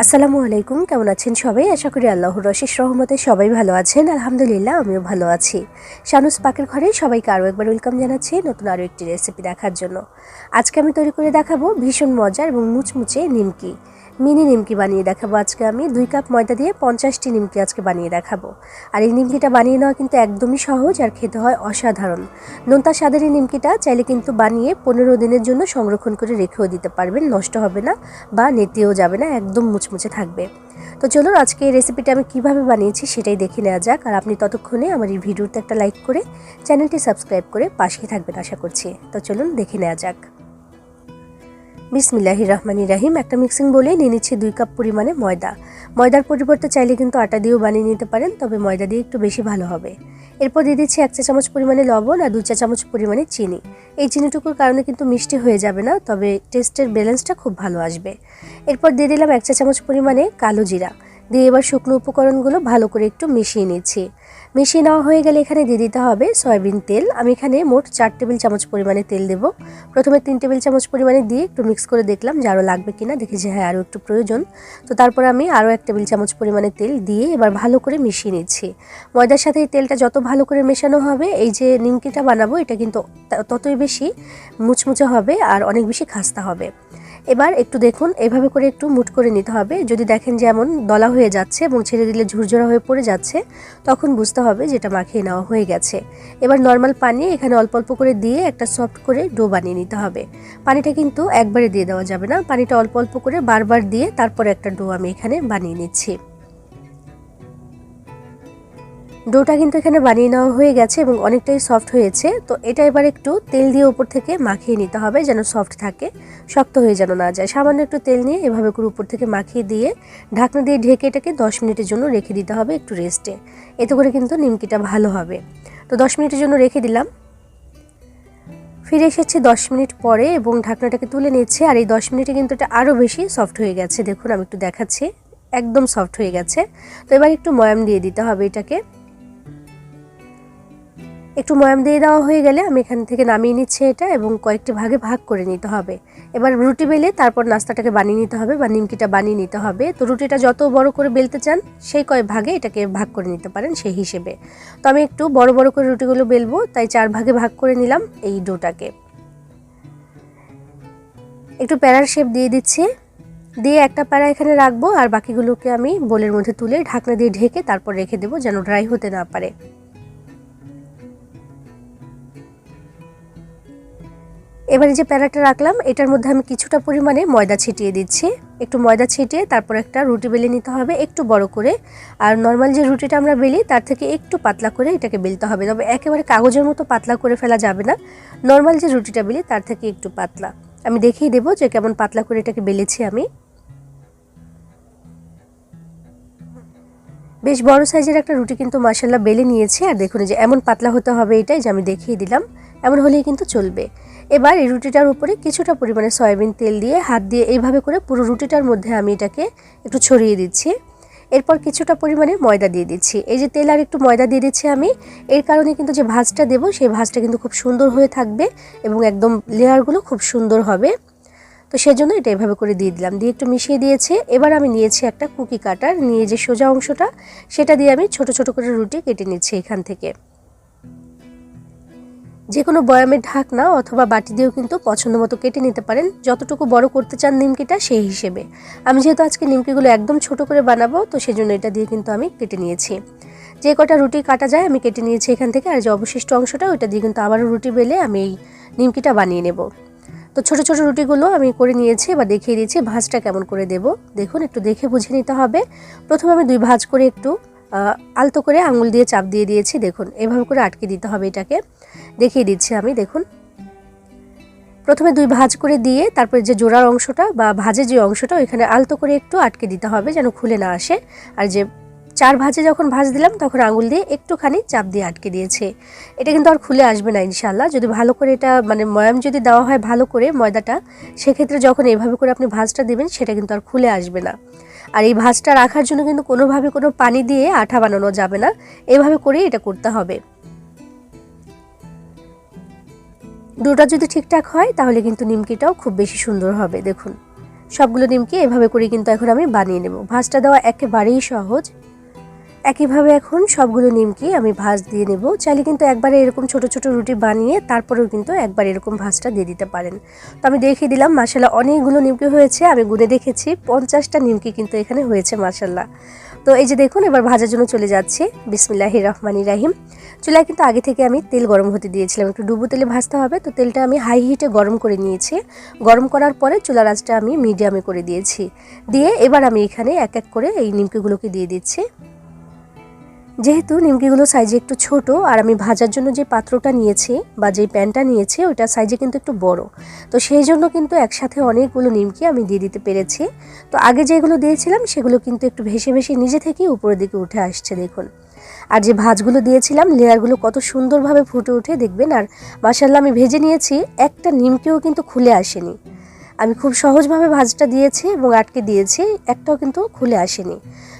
আসসালামু আলাইকুম, কেমন আছেন সবাই? আশা করি আল্লাহর রশিস রহমতে সবাই ভালো আছেন। আলহামদুলিল্লাহ, আমিও ভালো আছি। শানুস পাকের ঘরে সবাইকে আরও একবার ওয়েলকাম জানাচ্ছি নতুন আরও একটি রেসিপি দেখার জন্য। আজকে আমি তৈরি করে দেখাবো ভীষণ মজার এবং মুচমুচে নিমকি। মিনি নিমকি বানিয়ে দেখাবো আজকে আমি। দুই কাপ ময়দা দিয়ে পঞ্চাশটি নিমকি আজকে বানিয়ে দেখাবো। আর এই নিমকিটা বানিয়ে নেওয়া কিন্তু একদমই সহজ আর খেতে হয় অসাধারণ। নোনতা স্বাদের এই নিমকিটা চাইলে কিন্তু বানিয়ে পনেরো দিনের জন্য সংরক্ষণ করে রেখেও দিতে পারবেন। নষ্ট হবে না বা নেতেও যাবে না, একদম মুচমুচে থাকবে। তো চলুন আজকে এই রেসিপিটা আমি কীভাবে বানিয়েছি সেটাই দেখে নেওয়া যাক। আর আপনি ততক্ষণে আমার এই ভিডিওতে একটা লাইক করে চ্যানেলটি সাবস্ক্রাইব করে পাশেই থাকবেন আশা করছি। তো চলুন দেখে নেওয়া যাক। বিসমিল্লাহির রহমানির রাহিম। একটা মিক্সিং বলে নিয়ে নিচ্ছি দুই কাপ পরিমাণে ময়দা। ময়দার পরিবর্তে চাইলে কিন্তু আটা দিয়েও বানিয়ে নিতে পারেন, তবে ময়দা দিয়ে একটু বেশি ভালো হবে। এরপর দিয়ে দিচ্ছি এক চা চামচ পরিমাণে লবণ আর দু চা চামচ পরিমাণে চিনি। এই চিনিটুকুর কারণে কিন্তু মিষ্টি হয়ে যাবে না, তবে টেস্টের ব্যালেন্সটা খুব ভালো আসবে। এরপর দিয়ে দিলাম এক চা চামচ পরিমাণে কালো জিরা। দিয়ে এবার শুকনো উপকরণগুলো ভালো করে একটু মিশিয়ে নিচ্ছি। মিশিয়ে নেওয়া হয়ে গেলে এখানে দিয়ে দিতে হবে সয়াবিন তেল। আমি এখানে মোট চার টেবিল চামচ পরিমাণে তেল দেবো। প্রথমে তিন টেবিল চামচ পরিমাণে দিয়ে একটু মিক্স করে দেখলাম যে আরও লাগবে কিনা। দেখি যে হ্যাঁ আরও একটু প্রয়োজন। তো তারপর আমি আরও এক টেবিল চামচ পরিমাণে তেল দিয়ে এবার ভালো করে মিশিয়ে নিচ্ছি। ময়দার সাথে এই তেলটা যত ভালো করে মেশানো হবে, এই যে নিমকিটা বানাবো, এটা কিন্তু ততই বেশি মুচমুচে হবে আর অনেক বেশি খাস্তা হবে। এবার একটু দেখুন, এভাবে করে একটু মুট করে নিতে হবে। যদি দেখেন যে এমন দলা হয়ে যাচ্ছে এবং ছেড়ে দিলে ঝুরঝরা হয়ে পড়ে যাচ্ছে, তখন বুঝতে হবে যেটা মাখিয়ে নেওয়া হয়ে গেছে। এবার নর্মাল পানি এখানে অল্প অল্প করে দিয়ে একটা সফট করে ডো বানিয়ে নিতে হবে। পানিটা কিন্তু একবারে দিয়ে দেওয়া যাবে না। পানিটা অল্প অল্প করে বারবার দিয়ে তারপরে একটা ডো আমি এখানে বানিয়ে নিচ্ছি। ডোটা কিন্তু এখানে বানিয়ে নেওয়া হয়ে গেছে এবং অনেকটাই সফট হয়েছে। তো এটা এবার একটু তেল দিয়ে উপর থেকে মাখিয়ে নিতে হবে যেন সফট থাকে, শক্ত হয়ে যেন না যায়। সামান্য একটু তেল নিয়ে এভাবে করে উপর থেকে মাখিয়ে দিয়ে ঢাকনা দিয়ে ঢেকে এটাকে দশ মিনিটের জন্য রেখে দিতে হবে একটু রেস্টে। এতে করে কিন্তু নিমকিটা ভালো হবে। তো দশ মিনিটের জন্য রেখে দিলাম। ফিরে এসেছে দশ মিনিট পরে এবং ঢাকনাটাকে তুলে নিচ্ছে আর এই দশ মিনিটে কিন্তু এটা আরও বেশি সফট হয়ে গেছে। দেখুন, আমি একটু দেখাচ্ছি। একদম সফট হয়ে গেছে। তো এবার একটু ময়াম দিয়ে দিতে হবে এটাকে। একটু ময়াম দিয়ে দেওয়া হয়ে গেলে আমি এখান থেকে নামিয়ে নিচ্ছি এটা এবং কয়েকটি ভাগে ভাগ করে নিতে হবে। এবার রুটি বেলে তারপর নাস্তাটাকে বানিয়ে নিতে হবে বা নিমকিটা বানিয়ে নিতে হবে। তো রুটিটা যত বড় করে বেলতে চান, সেই কয়েক ভাগে এটাকে ভাগ করে নিতে পারেন সেই হিসেবে। তো আমি একটু বড় বড় করে রুটিগুলো বেলবো, তাই চার ভাগে ভাগ করে নিলাম এই ডোটাকে। একটু প্যারার শেপ দিয়ে দিচ্ছি। দিয়ে একটা প্যারা এখানে রাখব আর বাকিগুলোকে আমি বোলের মধ্যে তুলে ঢাকনা দিয়ে ঢেকে তারপর রেখে দেবো যেন ড্রাই হতে না পারে। এবারে যে প্যারাটা রাখলাম, এটার মধ্যে আমি কিছুটা পরিমাণে ময়দা ছিটিয়ে দিচ্ছি। একটু ময়দা ছিটিয়ে তারপর একটা রুটি বেলে নিতে হবে একটু বড় করে। আর নর্মাল যে রুটিটা আমরা বেলি, তার থেকে একটু পাতলা করে এটাকে বেলতে হবে। তবে একেবারে কাগজের মতো পাতলা করে ফেলা যাবে না। নর্মাল যে রুটিটা বেলি, তার থেকে একটু পাতলা। আমি দেখিয়ে দেবো যে কেমন পাতলা করে এটাকে বেলেছি আমি। বেশ বড় সাইজের একটা রুটি কিন্তু মাসাল্লাহ বেলে নিয়েছি। আর দেখুন যে এমন পাতলা হতে হবে এটাই যে আমি দেখিয়ে দিলাম। এমন হলেই কিন্তু চলবে। এবার এই রুটিটার উপরে কিছুটা পরিমাণে সয়াবিন তেল দিয়ে হাত দিয়ে এইভাবে করে পুরো রুটিটার মধ্যে আমি এটাকে একটু ছড়িয়ে দিচ্ছি। এরপর কিছুটা পরিমাণে ময়দা দিয়ে দিচ্ছি। এই যে তেল আর একটু ময়দা দিয়ে দিচ্ছি আমি, এর কারণে কিন্তু যে ভাজটা দেবো, সেই ভাজটা কিন্তু খুব সুন্দর হয়ে থাকবে এবং একদম লেয়ারগুলো খুব সুন্দর হবে। তো সেজন্য এটা এভাবে করে দিয়ে দিলাম। দিয়ে একটু মিশিয়ে দিয়েছে। এবার আমি নিয়েছি একটা কুকি কাটার, নিয়ে যে সোজা অংশটা, সেটা দিয়ে আমি ছোট ছোট করে রুটি কেটে নিচ্ছি এখান থেকে। যে কোনো বয়ামের ঢাকনা অথবা বাটি দিয়েও কিন্তু পছন্দ মতো কেটে নিতে পারেন। যতটুকু বড় করতে চান নিমকিটা সেই হিসেবে। আমি যেহেতু আজকে নিমকিগুলো একদম ছোট করে বানাবো, তো সেজন্য এটা দিয়ে কিন্তু আমি কেটে নিয়েছি। যে কটা রুটি কাটা যায় আমি কেটে নিয়েছি এখান থেকে, আর যে অবশিষ্ট অংশটা ওইটা দিয়ে কিন্তু আবারও রুটি বেলে আমি এই নিমকিটা বানিয়ে নেব। তো ছোট ছোট রুটিগুলো আমি করে নিয়েছি বা দেখিয়ে দিয়েছি ভাজটা কেমন করে দেব। দেখুন, একটু দেখে বুঝে নিতে হবে। প্রথমে আমি দুই ভাজ করে একটু আলতো করে আঙুল দিয়ে চাপ দিয়ে দিয়েছি। দেখুন, এভাবে করে আটকে দিতে হবে এটাকে। দেখিয়ে দিচ্ছি আমি, দেখুন। প্রথমে দুই ভাজ করে দিয়ে তারপরে যে জোড়ার অংশটা বা ভাজে যে অংশটা, ওইখানে আলতো করে একটু আটকে দিতে হবে যেন খুলে না আসে। আর যে চার ভাজে যখন ভাজ দিলাম, তখন আঙুল দিয়ে একটুখানি চাপ দিয়ে আটকে দিয়েছে। এটা কিন্তু আর খুলে আসবে না ইনশাল্লাহ যদি ভালো করে এটা মানে ময়াম যদি দেওয়া হয় ভালো করে ময়দাটা, সেক্ষেত্রে যখন এইভাবে করে আপনি ভাজটা দেবেন, সেটা কিন্তু আর খুলে আসবে না। আর এই ভাজটা রাখার জন্য কিন্তু কোনোভাবে কোনো পানি দিয়ে আঠা বানানো যাবে না। এভাবে করেই এটা করতে হবে। ডোটা যদি ঠিকঠাক হয়, তাহলে কিন্তু নিমকিটাও খুব বেশি সুন্দর হবে, দেখুন। সবগুলো নিমকি এভাবে করে কিন্তু এখন আমি বানিয়ে নেব। ভাজটা দেওয়া একেবারেই সহজ। একইভাবে এখন সবগুলো নিমকি আমি ভাজ দিয়ে নেব। চাইলে কিন্তু একবারে এরকম ছোট ছোট রুটি বানিয়ে তারপরেও কিন্তু একবার এরকম ভাজটা দিয়ে দিতে পারেন। তো আমি দেখিয়ে দিলাম মাসাল্লাহ অনেকগুলো নিমকি হয়েছে, আমি গুনে দেখেছি। পঞ্চাশটা নিমকি কিন্তু এখানে হয়েছে মাসাল্লাহ তো এই যে দেখুন, এবার ভাজার জন্য চলে যাচ্ছে। বিসমিল্লাহ রহমানি রাহিম। চুলায় কিন্তু আগে থেকে আমি তেল গরম হতে দিয়েছিলাম। একটু ডুবো তেলে ভাজতে হবে। তো তেলটা আমি হাই হিটে গরম করে নিয়েছি। গরম করার পরে চুলার আঁচটা আমি মিডিয়ামে করে দিয়েছি। দিয়ে এবার আমি এখানে এক এক করে এই নিমকিগুলোকে দিয়ে দিচ্ছি। যেহেতু নিমকিগুলো সাইজে একটু ছোট, আর আমি ভাজার জন্য যে পাত্রটা নিয়েছি বা যে প্যানটা নিয়েছি, ওইটা সাইজে কিন্তু একটু বড়। তো সেই জন্য কিন্তু একসাথে অনেকগুলো নিমকি আমি দিয়ে দিতে পেরেছি। তো আগে যেগুলো দিয়েছিলাম, সেগুলো কিন্তু একটু ভেসে ভেসে নিজে থেকেই উপরের দিকে উঠে আসছে, দেখুন। আর যে ভাজগুলো দিয়েছিলাম, লেয়ারগুলো কত সুন্দরভাবে ফুটে উঠে দেখবেন। আর মাসাল্লাহ আমি ভেজে নিয়েছি, একটা নিমকিও কিন্তু খুলে আসেনি। আমি খুব সহজভাবে ভাজটা দিয়েছি এবং আটকে দিয়েছি, একটাও কিন্তু খুলে আসেনি।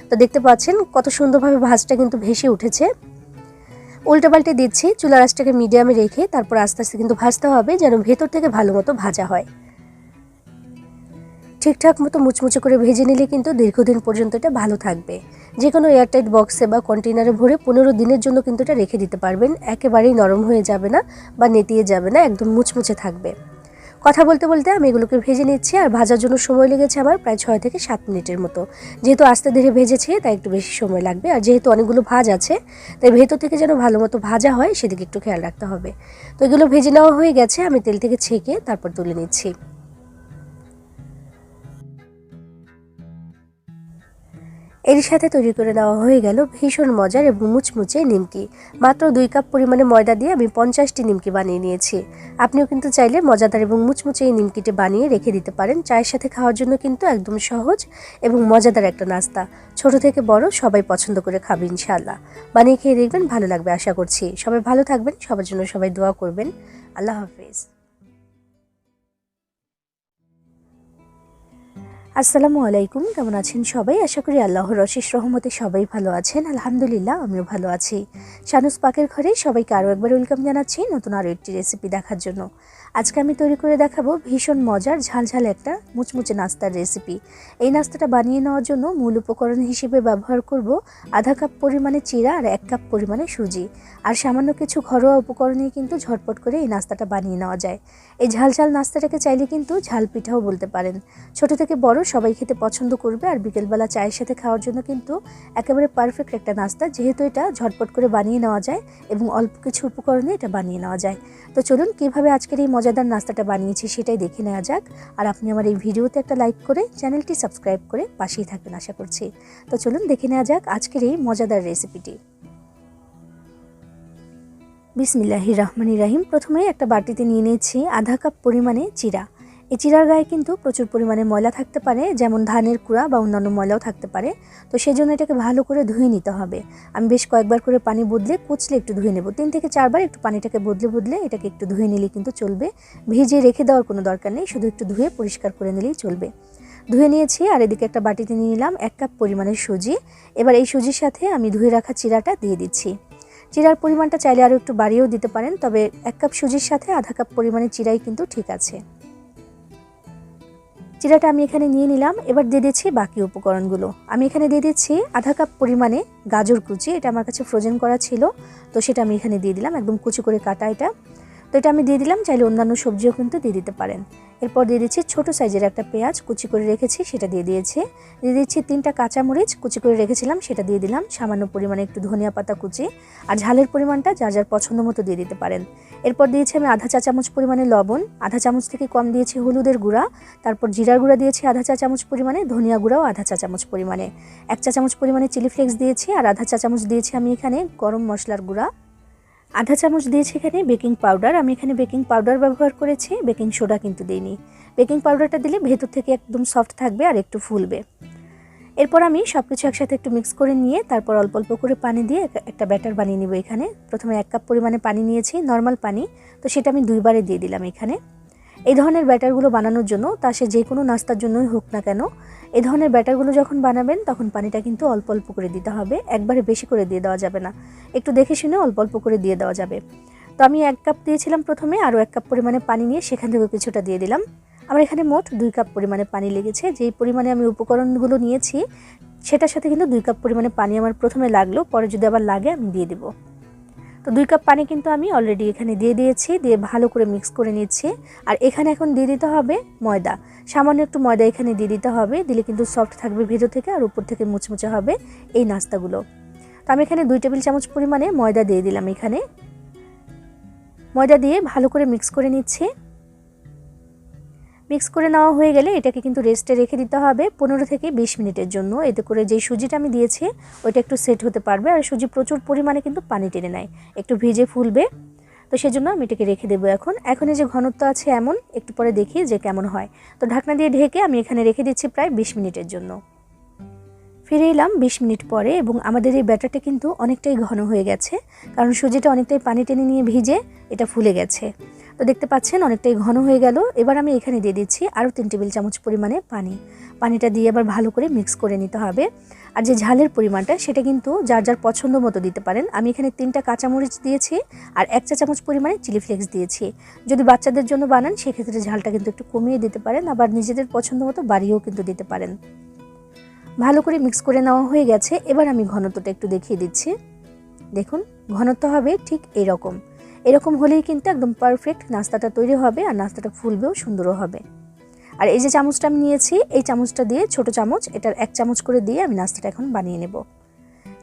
তো দেখতে পাচ্ছেন কত সুন্দরভাবে ভাজটা কিন্তু ভেসে উঠেছে। উল্টে পাল্টে দিচ্ছি, চুলা রাসটাকে মিডিয়ামে রেখে তারপর আস্তে আস্তে কিন্তু ভাজতে হবে যেন ভেতর থেকে ভালো মতো ভাজা হয়। ঠিকঠাক মতো মুচমুচে করে ভেজে নিলে কিন্তু দীর্ঘদিন পর্যন্ত এটা ভালো থাকবে। যে কোনো এয়ারটাইট বক্সে বা কন্টেনারে ভরে পনেরো দিনের জন্য কিন্তু এটা রেখে দিতে পারবেন। একেবারেই নরম হয়ে যাবে না বা নেতিয়ে যাবে না, একদম মুচমুচে থাকবে। কথা বলতে বলতে আমি এগুলোকে ভেজে নিচ্ছি আর ভাজার জন্য সময় লেগেছে আমার প্রায় ছয় থেকে সাত মিনিটের মতো। যেহেতু আস্তে ধীরে ভেজেছি, তাই একটু বেশি সময় লাগবে। আর যেহেতু অনেকগুলো ভাজ আছে, তাই ভেতর থেকে যেন ভালো মতো ভাজা হয়, সেদিকে একটু খেয়াল রাখতে হবে। তো এগুলো ভেজে নেওয়া হয়ে গেছে, আমি তেল থেকে ছেঁকে তারপর তুলে নিচ্ছি। এর সাথে তৈরি করে দেওয়া হয়ে গেল ভীষণ মজার এবং মুচমুচে নিমকি। মাত্র দুই কাপ পরিমাণে ময়দা দিয়ে আমি পঞ্চাশটি নিমকি বানিয়ে নিয়েছি। আপনিও কিন্তু চাইলে মজাদার এবং মুচমুচে এই নিমকিটি বানিয়ে রেখে দিতে পারেন। চায়ের সাথে খাওয়ার জন্য কিন্তু একদম সহজ এবং মজাদার একটা নাস্তা। ছোট থেকে বড় সবাই পছন্দ করে খাবে ইনশাআল্লাহ। বানিয়ে খেয়ে দেখবেন ভালো লাগবে আশা করছি। সবাই ভালো থাকবেন, সবার জন্য সবাই দোয়া করবেন। আল্লাহ হাফিজ। আসসালামু আলাইকুম, কেমন আছেন সবাই? আশা করি আল্লাহর অশেষ রহমতে সবাই ভালো আছেন। আলহামদুলিল্লাহ, আমিও ভালো আছি। শানুস পাকের ঘরে সবাইকে আরও একবার ওয়েলকাম জানাচ্ছি নতুন আরও একটি রেসিপি দেখার জন্য। আজকে আমি তৈরি করে দেখাবো ভীষণ মজার, ঝালঝাল একটা মুচমুচে নাস্তার রেসিপি এই নাস্তাটা বানিয়ে নেওয়ার জন্য মূল উপকরণ হিসেবে ব্যবহার করব আধা কাপ পরিমাণে চিরা আর এক কাপ পরিমাণে সুজি। আর সামান্য কিছু ঘরোয়া উপকরণে কিন্তু ঝটপট করে এই নাস্তাটা বানিয়ে নেওয়া যায়। এই ঝাল ঝাল নাস্তাটাকে চাইলে কিন্তু ঝাল পিঠাও বলতে পারেন। ছোট থেকে বড় সবাই খেতে পছন্দ করবে আর বিকেলবেলা চায়ের সাথে খাওয়ার জন্য কিন্তু একেবারে পারফেক্ট একটা নাস্তা, যেহেতু এটা ঝটপট করে বানিয়ে নেওয়া যায় এবং অল্প কিছু উপকরণে এটা বানিয়ে নেওয়া যায়। তো চলুন কীভাবে আজকের এই মজাদার নাস্তাটা বানিয়েছি সেটাই দেখে নেওয়া যাক। আর আপনি আমার এই ভিডিওতে একটা লাইক করে চ্যানেলটি সাবস্ক্রাইব করে পাশেই থাকবেন আশা করছি। তো চলুন দেখে নেওয়া যাক আজকের এই মজাদার রেসিপিটি। বিসমিল্লাহি রহমানি রাহিম। প্রথমে একটা বাটিতে নিয়ে নিয়েছি আধা কাপ পরিমাণে চিরা। এই চিরার গায়ে কিন্তু প্রচুর পরিমাণে ময়লা থাকতে পারে, যেমন ধানের কুড়া বা অন্যান্য ময়লাও থাকতে পারে। তো সেই জন্য এটাকে ভালো করে ধুয়ে নিতে হবে। আমি বেশ কয়েকবার করে পানি বদলে কুচলে একটু ধুয়ে নেব। তিন থেকে চারবার একটু পানিটাকে বদলে বদলে এটাকে একটু ধুয়ে নিলে কিন্তু চলবে। ভিজিয়ে রেখে দেওয়ার কোনো দরকার নেই, শুধু একটু ধুয়ে পরিষ্কার করে নিলেই চলবে। ধুয়ে নিয়েছি, আর এদিকে একটা বাটিতে নিয়ে নিলাম এক কাপ পরিমাণের সুজি। এবার এই সুজির সাথে আমি ধুয়ে রাখা চিরাটা দিয়ে দিচ্ছি। চিরার পরিমাণটা চাইলে আরও একটু বাড়িয়েও দিতে পারেন, তবে এক কাপ সুজির সাথে আধা কাপ পরিমাণে চিরাই কিন্তু ঠিক আছে। চিরাটা আমি এখানে নিয়ে নিলাম, এবার দিয়ে দিচ্ছি বাকি উপকরণগুলো। আমি এখানে দিয়ে দিচ্ছি আধা কাপ পরিমাণে গাজর কুচি, এটা আমার কাছে ফ্রোজেন করা ছিল, তো সেটা আমি এখানে দিয়ে দিলাম, একদম কুচি করে কাটা এটা। তো এটা আমি দিয়ে দিলাম, চাইলে অন্যান্য সবজিও কিন্তু দিয়ে দিতে পারেন। এরপর দিয়ে দিচ্ছি ছোটো সাইজের একটা পেঁয়াজ, কুচি করে রেখেছি, সেটা দিয়ে দিয়েছি। দিয়ে দিচ্ছি তিনটা কাঁচামরিচ, কুচি করে রেখেছিলাম, সেটা দিয়ে দিলাম, সামান্য পরিমাণে একটু ধনিয়া পাতা কুচি আর ঝালের পরিমাণটা যার যার পছন্দ মতো দিয়ে দিতে পারেন। এরপর দিয়েছি আমি আধা চা চামচ পরিমাণে লবণ, আধা চামচ থেকে কম দিয়েছি হলুদের গুঁড়া, তারপর জিরার গুঁড়া দিয়েছি আধা চা চামচ পরিমাণে, ধনিয়া গুঁড়াও আধা চা চামচ পরিমাণে। এক চা চামচ পরিমাণে চিলি ফ্লেক্স দিয়েছি আর আধা চা চামচ দিয়েছি আমি এখানে গরম মশলার গুঁড়া। আধা চামচ দিয়েছি এখানে বেকিং পাউডার। আমি এখানে বেকিং পাউডার ব্যবহার করেছি, বেকিং সোডা কিন্তু দিইনি। বেকিং পাউডারটা দিলে ভেতর থেকে একদম সফট থাকবে আর একটু ফুলবে। এরপর আমি সব কিছু একসাথে একটু মিক্স করে নিয়ে তারপর অল্প অল্প করে পানি দিয়ে একটা ব্যাটার বানিয়ে নেব এখানে। প্রথমে এক কাপ পরিমাণে পানি নিয়েছি, নর্মাল পানি। তো সেটা আমি দুইবারে দিয়ে দিলাম এখানে। এই ধরনের ব্যাটারগুলো বানানোর জন্য, তা সে যে কোনো নাস্তার জন্যই হোক না কেন এ ধরনের ব্যাটারগুলো যখন বানাবেন, তখন পানিটা কিন্তু অল্প অল্প করে দিতে হবে। একবারে বেশি করে দিয়ে দেওয়া যাবে না। একটু দেখে শুনে অল্প অল্প করে দিয়ে দেওয়া যাবে। তো আমি এক কাপ দিয়েছিলাম প্রথমে, আরও এক কাপ পরিমাণে পানি নিয়ে সেখান থেকে কিছুটা দিয়ে দিলাম। আমার এখানে মোট দুই কাপ পরিমাণে পানি লেগেছে। যেই পরিমাণে আমি উপকরণগুলো নিয়েছি, সেটার সাথে কিন্তু দুই কাপ পরিমাণে পানি আমার প্রথমে লাগল, পরে যদি আবার লাগে, আমি দিয়ে দিব। তো দুই কাপ পানি কিন্তু আমি অলরেডি এখানে দিয়ে দিয়েছি, দিয়ে ভালো করে মিক্স করে নিচ্ছি। আর এখানে এখন দিয়ে দিতে হবে ময়দা। সামান্য একটু ময়দা এখানে দিয়ে দিতে হবে, দিলে কিন্তু সফট থাকবে ভেতর থেকে আর উপর থেকে মুচমুচে হবে এই নাস্তাগুলো। তো আমি এখানে দুই টেবিল চামচ পরিমাণে ময়দা দিয়ে দিলাম এখানে। ময়দা দিয়ে ভালো করে মিক্স করে নিচ্ছি। মিক্স করে নেওয়া হয়ে গেলে এটাকে কিন্তু রেস্টে রেখে দিতে হবে পনেরো থেকে বিশ মিনিটের জন্য। এতে করে যেই সুজিটা আমি দিয়েছি, ওইটা একটু সেট হতে পারবে আর সুজি প্রচুর পরিমাণে কিন্তু পানি টেনে নেয়। একটু ভিজে ফুলবে। তো সেজন্য আমি এটাকে রেখে দেবো এখন। এখন এই যে ঘনত্ব আছে এমন, একটু পরে দেখি যে কেমন হয়। তো ঢাকনা দিয়ে ঢেকে আমি এখানে রেখে দিচ্ছি প্রায় বিশ মিনিটের জন্য। ফিরে এলাম বিশ মিনিট পরে এবং আমাদের এই ব্যাটারটা কিন্তু অনেকটাই ঘন হয়ে গেছে। কারণ সুজিটা অনেকটাই পানি টেনে নিয়ে ভিজে এটা ফুলে গেছে। তো দেখতে পাচ্ছেন অনেকটাই ঘন হয়ে গেল। এবার আমি এখানে দিয়ে দিচ্ছি আরও তিন টেবিল চামচ পরিমাণে পানি। পানিটা দিয়ে আবার ভালো করে মিক্স করে নিতে হবে। আর যে ঝালের পরিমাণটা, সেটা কিন্তু যার যার পছন্দ মতো দিতে পারেন। আমি এখানে তিনটা কাঁচামরিচ দিয়েছি আর এক চা চামচ পরিমাণে চিলি ফ্লেক্স দিয়েছি। যদি বাচ্চাদের জন্য বানান, সেক্ষেত্রে ঝালটা কিন্তু একটু কমিয়ে দিতে পারেন। আবার নিজেদের পছন্দ মতো বাড়িয়েও কিন্তু দিতে পারেন। ভালো করে মিক্স করে নেওয়া হয়ে গেছে। এবার আমি ঘনত্বটা একটু দেখিয়ে দিচ্ছি। দেখুন, ঘনত্ব হবে ঠিক এরকম। এরকম হলেই কিন্তু একদম পারফেক্ট নাস্তাটা তৈরি হবে আর নাস্তাটা ফুলবেও, সুন্দরও হবে। আর এই যে চামচটা আমি নিয়েছি, এই চামচটা দিয়ে ছোট চামচ, এটার এক চামচ করে দিয়ে আমি নাস্তাটা এখন বানিয়ে নেব।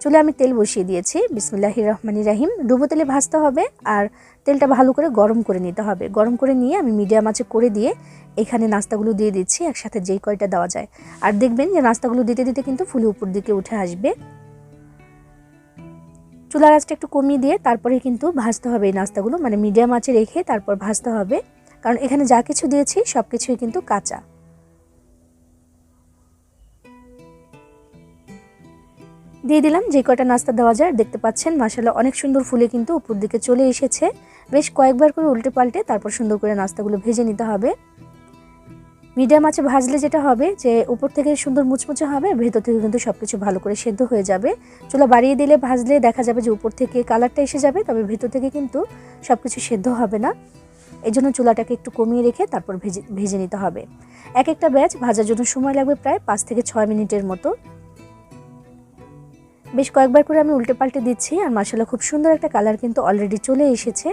চুলে আমি তেল বসিয়ে দিয়েছি, বিসমিল্লাহির রহমানির রাহিম। ডুবো তেলে ভাজতে হবে আর তেলটা ভালো করে গরম করে নিতে হবে। গরম করে নিয়ে আমি মিডিয়াম আঁচে করে দিয়ে এখানে নাস্তাগুলো দিয়ে দিচ্ছি, একসাথে যেই কয়টা দেওয়া যায়। আর দেখবেন যে নাস্তাগুলো দিতে দিতে কিন্তু ফুলে উপর দিকে উঠে আসবে। চুলার আঁচটা একটু কমিয়ে দিয়ে তারপরে কিন্তু ভাজতে হবে এই নাস্তাগুলো। মানে মিডিয়াম আঁচে রেখে তারপর ভাজতে হবে। কারণ এখানে যা কিছু দিয়েছি, সব কিছুই কিন্তু কাঁচা। দিয়ে দিলাম, যে কয়টা নাস্তা দেওয়া যায়, দেখতে পাচ্ছেন মাসালা অনেক সুন্দর ফুলে কিন্তু উপর দিকে চলে এসেছে। বেশ কয়েকবার করে উল্টে পাল্টে তারপর সুন্দর করে নাস্তাগুলো ভেজে নিতে হবে। মিডিয়াম আঁচে ভাজলে যেটা হবে যে উপর থেকে সুন্দর মুচমুচে হবে, ভেতর থেকে কিন্তু সব কিছু ভালো করে সেদ্ধ হয়ে যাবে। চুলা বাড়িয়ে দিলে ভাজলে দেখা যাবে যে উপর থেকে কালারটা এসে যাবে, তবে ভেতর থেকে কিন্তু সব কিছু সেদ্ধ হবে না। এই জন্য চুলাটাকে একটু কমিয়ে রেখে তারপর ভেজে ভেজে নিতে হবে। এক একটা ব্যাচ ভাজার জন্য সময় লাগবে প্রায় পাঁচ থেকে ছয় মিনিটের মতো। বেশ কয়েকবার করে আমি উল্টে পাল্টে দিচ্ছি, আর মাসালা খুব সুন্দর একটা কালার কিন্তু অলরেডি চলে এসেছে।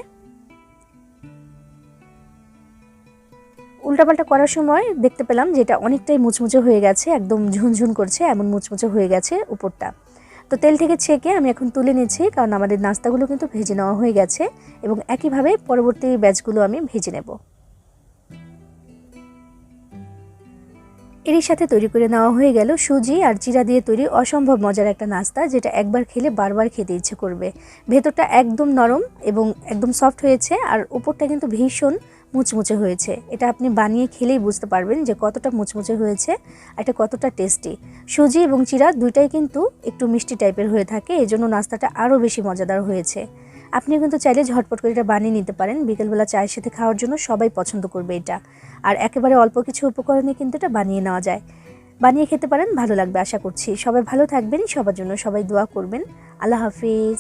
উল্টাপাল্টা করার সময় দেখতে পেলাম যে এটা অনেকটাই মুচমুচে হয়ে গেছে, একদম ঝুনঝুন করছে, এমন মুচমুচে হয়ে গেছে উপরটা। তো তেল থেকে ছেঁকে আমি এখন তুলে নিচ্ছি, কারণ আমাদের নাস্তাগুলো কিন্তু ভেজে নেওয়া হয়ে গেছে এবং একইভাবে পরবর্তী ব্যাচগুলো আমি ভেজে নেব। এরই সাথে তৈরি করে নেওয়া হয়ে গেল সুজি আর জিরা দিয়ে তৈরি অসম্ভব মজার একটা নাস্তা, যেটা একবার খেলে বারবার খেতে ইচ্ছে করবে। ভেতরটা একদম নরম এবং একদম সফট হয়েছে আর উপরটা কিন্তু ভীষণ মুচমুচে হয়েছে। এটা আপনি বানিয়ে খেলেই বুঝতে পারবেন যে কতটা মুচমুচে হয়েছে এটা কতটা টেস্টি। সুজি এবং চিরা দুইটাই কিন্তু একটু মিষ্টি টাইপের হয়ে থাকে এই জন্য নাস্তাটা আরও বেশি মজাদার হয়েছে। আপনি কিন্তু চাইলে ঝটপট করে এটা বানিয়ে নিতে পারেন। বিকেলবেলা চায়ের সাথে খাওয়ার জন্য সবাই পছন্দ করবে এটা। আর একেবারে অল্প কিছু উপকরণে কিন্তু এটা বানিয়ে নেওয়া যায়। বানিয়ে খেতে পারেন, ভালো লাগবে আশা করছি। সবাই ভালো থাকবেন, সবার জন্য সবাই দোয়া করবেন। আল্লাহ হাফিজ।